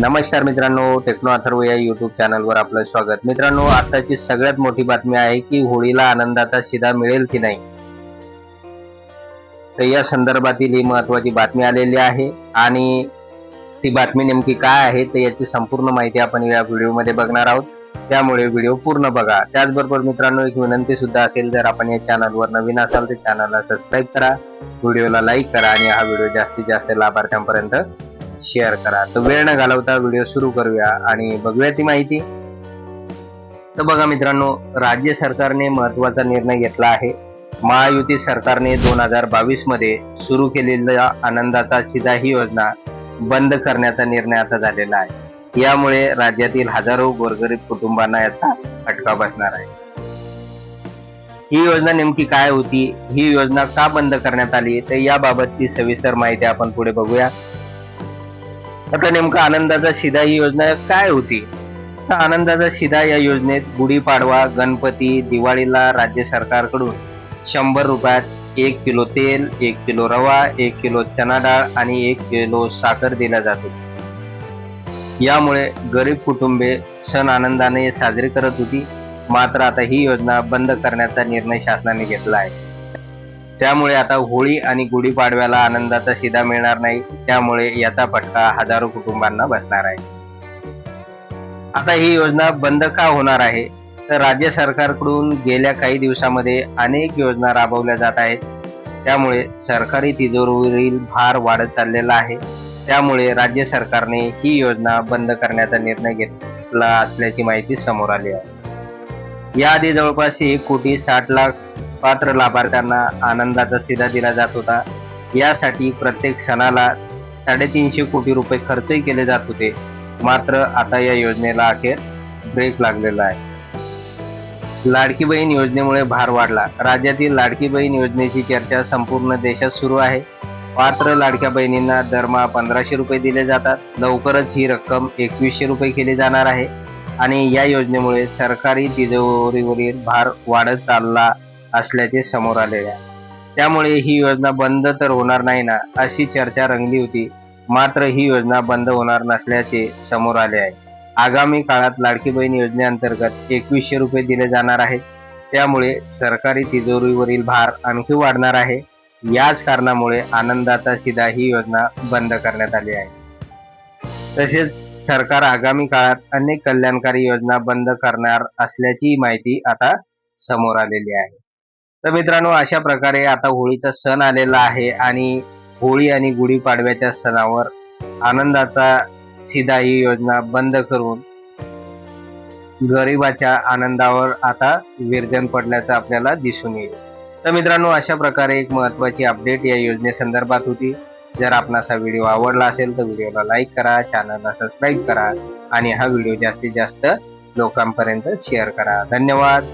नमस्कार मित्रांनो टेक्नो अथर्व या युट्यूब चॅनलवर आपलं स्वागत. मित्रांनो आताची सगळ्यात मोठी बातमी आहे की होळीला आनंदाचा शिदा मिळेल की नाही? तर या संदर्भातील ही महत्वाची बातमी आलेली आहे आणि ती बातमी नेमकी काय आहे तर याची संपूर्ण माहिती आपण या व्हिडिओमध्ये बघणार आहोत. त्यामुळे व्हिडिओ पूर्ण बघा. त्याचबरोबर मित्रांनो एक विनंती सुद्धा असेल जर आपण या चॅनलवर नवीन असाल तर चॅनलला सबस्क्राईब करा. व्हिडिओला लाईक करा आणि हा व्हिडिओ जास्तीत जास्त लाभार्थ्यांपर्यंत शेअर करा. तर वेळ न घालवता व्हिडिओ सुरू करूया आणि बघूया ती माहिती. तर बघा मित्रांनो राज्य सरकारने महत्त्वाचा निर्णय घेतला आहे. महायुती सरकारने दोन हजार बावीसमध्ये सुरू केलेल्या आनंदाचा शिदा ही योजना बंद करण्याचा निर्णय आता झालेला आहे. यामुळे राज्यातील हजारो गोरगरीब कुटुंबांना याचा फटका बसणार आहे. ही योजना नेमकी काय होती? ही योजना का बंद करण्यात आली? तर याबाबतची सविस्तर माहिती आपण पुढे बघूया. आता नेमका आनंदाचा शिदा ही योजना काय होती? तर आनंदाचा शिदा या योजनेत गुढीपाडवा गणपती दिवाळीला राज्य सरकारकडून शंभर रुपयात एक किलो तेल एक किलो रवा एक किलो चना डाळ आणि एक किलो साखर दिला जातो यामुळे गरीब कुटुंबे सण आनंदाने साजरी करत होती. मात्र आता ही योजना बंद करण्याचा निर्णय शासनाने घेतला आहे. त्यामुळे आता होळी आणि गुढीपाडव्याला आनंदाचा शिदा मिळणार नाही. त्यामुळे याचा फटका हजारो कुटुंबांना बसणार आहे. आता ही योजना बंद का होणार आहे? तर राज्य सरकारकडून गेल्या काही दिवसामध्ये अनेक योजना राबवल्या जात आहेत. त्यामुळे सरकारी तिजोरीवरील भार वाढत चाललेला आहे. त्यामुळे राज्य सरकारने ही योजना बंद करण्याचा निर्णय घेतला असल्याची माहिती समोर आली आहे. याआधी जवळपास एक कोटी साठ लाख पात्र लाभार्थ्यांना आनंदाचा सिधा दिला जात होता. यासाठी प्रत्येक सणाला साडेतीनशे कोटी रुपये खर्चही केले जात होते. मात्र आता या योजनेला अखेर ब्रेक लागलेला आहे. लाडकी बहीण योजनेमुळे भार वाढला. राज्यातील लाडकी बहीण योजनेची चर्चा संपूर्ण देशात सुरू आहे. पात्र लाडक्या बहिणींना दरमहा पंधराशे रुपये दिले जातात. लवकरच ही रक्कम एकवीसशे रुपये केली जाणार आहे. आणि या योजनेमुळे सरकारी तिजोरीवरील भार वाढत चालला असल्याचे समोर आलेले आहे त्यामुळे ही योजना बंद तर होणार नाही ना अशी चर्चा रंगली होती. मात्र ही योजना बंद होणार नसल्याचे समोर आले आहे. आगामी काळात लाडकी बहीण योजनेअंतर्गत एकवीसशे रुपये दिले जाणार आहेत. त्यामुळे सरकारी तिजोरीवरील भार आणखी वाढणार आहे. याच कारणामुळे आनंदाचा शिदा ही योजना बंद करण्यात आली आहे. तसेच सरकार आगामी काळात अनेक कल्याणकारी योजना बंद करणार असल्याची माहिती आता समोर आलेली आहे. तर मित्रांनो अशा प्रकारे आता होळीचा सण आलेला आहे आणि होळी आणि गुढीपाडव्याच्या सणावर आनंदाचा सीधा ही योजना बंद करून गरिबाच्या आनंदावर आता विरजन पडल्याचं आपल्याला दिसून येईल. तर मित्रांनो अशा प्रकारे एक महत्वाची अपडेट या योजनेसंदर्भात होती. जर आपणास हा व्हिडिओ आवडला असेल तर व्हिडिओला लाईक करा चॅनलला सबस्क्राईब करा आणि हा व्हिडिओ जास्तीत जास्त लोकांपर्यंत शेअर करा. धन्यवाद.